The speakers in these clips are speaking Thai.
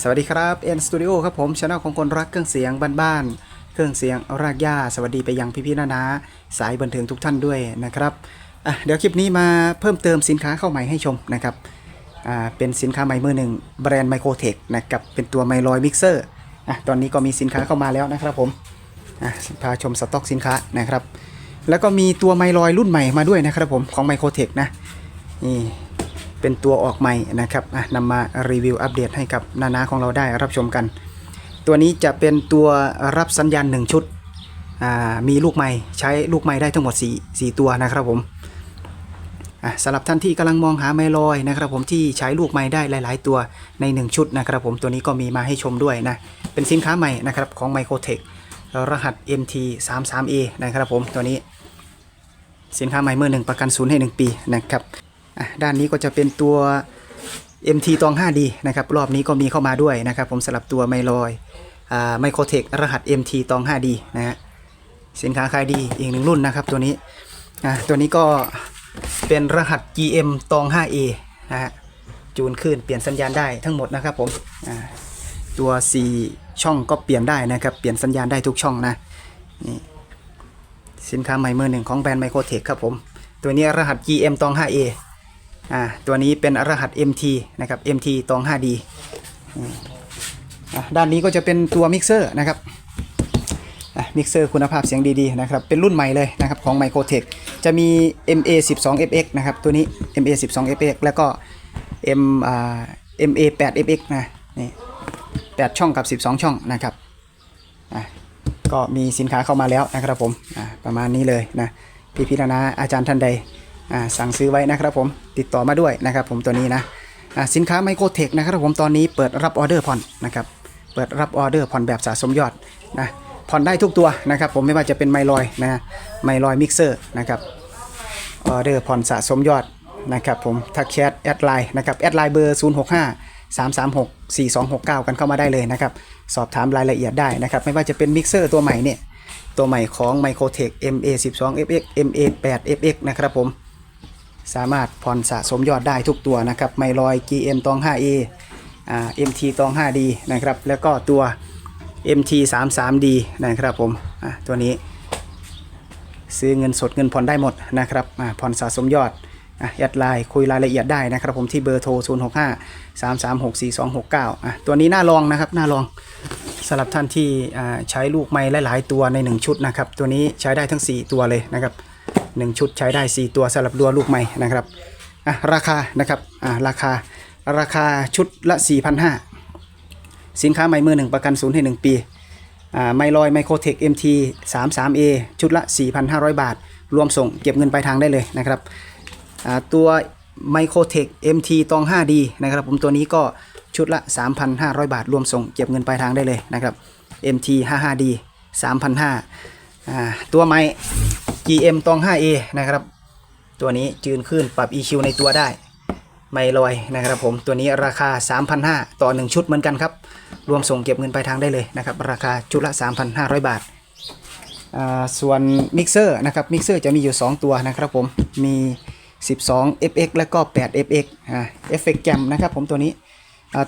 สวัสดีครับ N Studio ครับผมช anel ของคนรักเครื่องเสียงบ้านๆ เครื่องเสียงรากหญ้า สวัสดีไปยังพี่ๆนานาสายบันเทิงทุกท่านด้วยนะครับเดี๋ยวคลิปนี้มาเพิ่มเติมสินค้าเข้าใหม่ให้ชมนะครับเป็นสินค้าใหม่มือหนึ่งแบรนด์ไมโครเทคนะครับเป็นตัวไมลอยมิกเซอร์ตอนนี้ก็มีสินค้าเข้ามาแล้วนะครับผมพาชมสต็อกสินค้านะครับ แล้วก็มีตัวไมลอยรุ่นใหม่มาด้วยนะครับผมของไมโครเทคนะนี่ เป็นตัวออกใหม่นะครับนำมารีวิวอัปเดตให้กับนานาของเราได้รับชมกัน ตัวนี้จะเป็นตัวรับสัญญาณ 1 ชุด มีลูกไม้ใช้ลูกไม้ได้ทั้งหมด 4 4 ตัวนะครับผมสำหรับท่านที่กำลังมองหาไม้ลอยนะครับผมที่ใช้ลูกไม้ได้หลาย ๆ ตัวใน 1 ชุดนะครับผมตัวนี้ก็มีมาให้ชมด้วยนะ เป็นสินค้าใหม่นะครับของ Microtech รหัส MT 3 3 A นะครับผมตัวนี้สินค้าใหม่เมื่อหนึ่งประกันศูนย์ให้ 1 ปีนะครับ ด้านนี้ก็จะเป็นตัว MT ตอง 5D นะครับรอบนี้ก็มีเข้ามาด้วยนะครับ ผมสลับตัวไมลอยไมโครเทครหัส MT ตอง 5D นะฮะสินค้าขายดีอีกหนึ่งรุ่นนะครับตัวนี้ตัวนี้ก็เป็นรหัส GM ตอง 5A นะฮะจูนขึ้นเปลี่ยนสัญญาณได้ทั้งหมดนะครับผมตัว 4 ช่องก็เปลี่ยนได้นะครับเปลี่ยนสัญญาณได้ทุกช่องนะนี่สินค้าใหม่เมื่อหนึ่งของแบรนด์ไมโครเทคครับผม ตัวนี้รหัส GM ตอง 5A อ่าตัวนี้เป็นรหัส MT นะครับ MT ตอง 5D อืมอะด้านนี้ก็จะเป็นตัวมิกเซอร์นะครับอะมิกเซอร์คุณภาพเสียงดีๆนะครับเป็นรุ่นใหม่เลยนะครับของ Microtech จะมี MA 12 FX นะครับตัวนี้ MA 12 FX แล้วก็ M อ่า MA 8 FX นะนี่8ช่องกับ 12 ช่องนะครับอะก็มีสินค้าเข้ามาแล้วนะครับผมอ่าประมาณนี้เลยนะพี่พิรนาอาจารย์ท่านใด สั่งซื้อไว้นะครับผมติดต่อมาด้วยนะครับผมตัวนี้นะสินค้าไมโครเทคนะครับผมตอนนี้เปิดรับออเดอร์ผ่อนนะครับเปิดรับออเดอร์ผ่อนแบบสะสมยอดนะผ่อนได้ทุกตัวนะครับผมไม่ว่าจะเป็นไมลอยนะไมลอยมิกเซอร์นะครับออเดอร์ผ่อนสะสมยอดนะครับผมทักแชทแอดไลน์นะครับแอดไลน์เบอร์ 0 6 5 3 3 6 4 2 6 9 กันเข้ามาได้เลยนะครับสอบถามรายละเอียดได้นะครับไม่ว่าจะเป็นมิกเซอร์ตัวใหม่เนี่ยตัวใหม่ของ Microtech MA 12 FX MA 8 FX นะครับผม สามารถผ่อนสะสมยอดได้ทุกตัวนะครับไมลอย GM ตอง 5A อ่า MT ตอง 5D นะครับแล้วก็ตัว MT 33D นะครับผมอ่าตัวนี้ซื้อเงินสดเงินผ่อนได้หมดนะครับผ่อนสะสมยอดแอดไลน์คุยรายละเอียดได้นะครับผมที่เบอร์โทร 0 6 5 3 3 6 4 2 6 9อะตัวนี้น่าลองนะครับน่าลองสำหรับท่านที่ใช้ลูกไม้หลาย ๆ ตัวใน 1 ชุดนะครับ ตัวนี้ใช้ได้ทั้ง 4 ตัวเลยนะครับ 1 ชุดใช้ได้ 4 ตัวสำหรับดัวลูกไม้นะครับอะราคานะครับอ่าราคาราคาชุดละ 4,500 สินค้าใหม่มือหนึ่งประกันศูนย์ให้ 1 ปีอ่าไมลอยไมโครเทค MT 3 3 A ชุดละ 4,500 บาท รวมส่งเก็บเงินปลายทางได้เลยนะครับอ่าตัว Microtech MT ตอง 5D นะครับผมตัวนี้ก็ชุดละ 3,500 บาท รวมส่งเก็บเงินปลายทางได้เลยนะครับ MT 55D 3,500 อ่าตัวใหม่ GM ตอง 5A นะครับ ตัวนี้จืนขึ้นปรับ EQ ในตัวได้ ไม่ลอยนะครับผมตัวนี้ราคา 3,500 ต่อ 1 ชุดเหมือนกันครับ รวมส่งเก็บเงินปลายทางได้เลยนะครับ ราคาชุดละ 3,500 บาท ส่วนมิกเซอร์นะครับมิกเซอร์จะมีอยู่ 2 ตัวนะครับผมมี 12 FX และก็ 8 FX อ่าเอฟเฟกแกมนะครับผมตัวนี้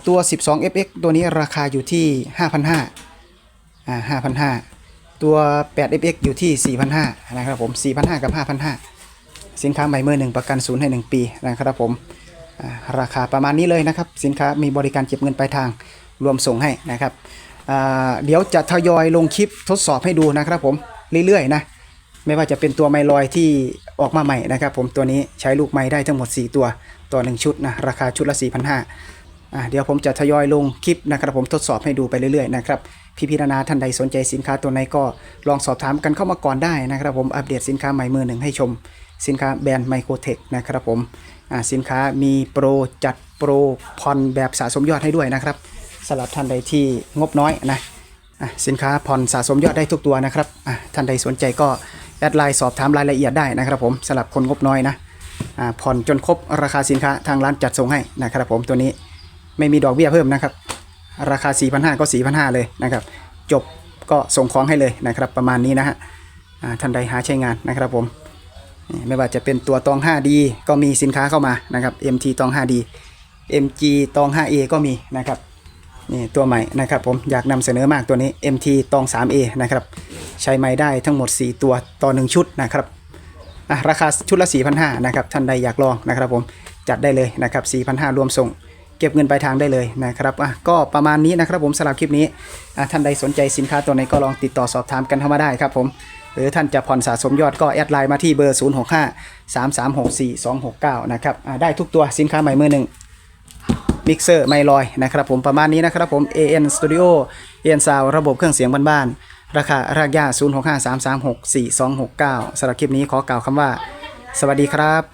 ตัว 12 FX ตัวนี้ราคาอยู่ที่ 5,500อ่า5,500 ตัว 8 FX อยู่ที่ 4,500นะครับผม 4,500 กับ 5,500 สินค้าใหม่เมื่อหนึ่งประกันศูนย์ให้ 1 ปีนะครับผมราคาประมาณนี้เลยนะครับ สินค้ามีบริการเก็บเงินปลายทางรวมส่งให้นะครับเดี๋ยวจะทยอยลงคลิปทดสอบให้ดูนะครับผมเรื่อยๆนะไม่ว่าจะเป็นตัวไมลอยที่ออกมาใหม่นะครับผมตัวนี้ใช้ลูกไม้ได้ทั้งหมด 4 ตัวต่อ1ชุดนะราคาชุดละ4,500อ่า เดี๋ยวผมจะทยอยลงคลิปนะครับผมทดสอบให้ดูไปเรื่อยๆนะครับพี่พิรนาท่านใดสนใจสินค้าตัวไหนก็ลองสอบถามกันเข้ามาก่อนได้นะครับผมอัปเดตสินค้าใหม่มือหนึ่งให้ชม สินค้าแบรนด์ไมโครเทคนะครับผมสินค้ามีโปรจัดโปรผ่อนแบบสะสมยอดให้ด้วยนะครับสำหรับท่านใดที่งบน้อยนะสินค้าผ่อนสะสมยอดได้ทุกตัวนะครับท่านใดสนใจก็แอดไลน์สอบถามรายละเอียดได้นะครับผมสำหรับคนงบน้อยนะผ่อนจนครบราคาสินค้าทางร้านจัดส่งให้นะครับผมตัวนี้ ไม่มีดอกเบี้ยเพิ่มนะครับ ราคา 4,500 ก็ 4,500 เลยนะครับ จบก็ส่งของให้เลยนะครับ ประมาณนี้นะฮะอ่าท่านใดหาใช้งานนะครับผม ไม่ว่าจะเป็นตัวตอง 5D ก็มีสินค้าเข้ามานะครับ MT ตอง 5D MG ตอง 5A ก็มีนะครับนี่ตัวใหม่นะครับผมอยากนำเสนอมากตัวนี้ MT ตอง 3A นะครับใช้ไม้ได้ทั้งหมด 4 ตัวต่อ 1 ชุดนะครับอะราคาชุดละ 4,500นะครับท่านใดอยากลองนะครับผมจัดได้เลยนะครับ4,500รวมส่ง ก็บเงินปลายทางได้เลยนะครับอะก็ประมาณนี้นะครับผมสำหรับคลิปนี้อะท่านใดสนใจสินค้าตัวไหนก็ลองติดต่อสอบถามกันเข้ามาได้ครับผมหรือท่านจะผ่อนสะสมยอดก็แอดไลน์มาที่เบอร์ 065 3364 269 นะครับอะได้ทุกตัวสินค้าใหม่มือหนึ่งมิกเซอร์ไมลอยนะครับผมประมาณนี้นะครับผม AN Studio AN Sound ระบบเครื่องเสียงบ้านๆราคารากย่า 0653364269สำหรับคลิปนี้ขอกล่าวคำว่า สวัสดีครับ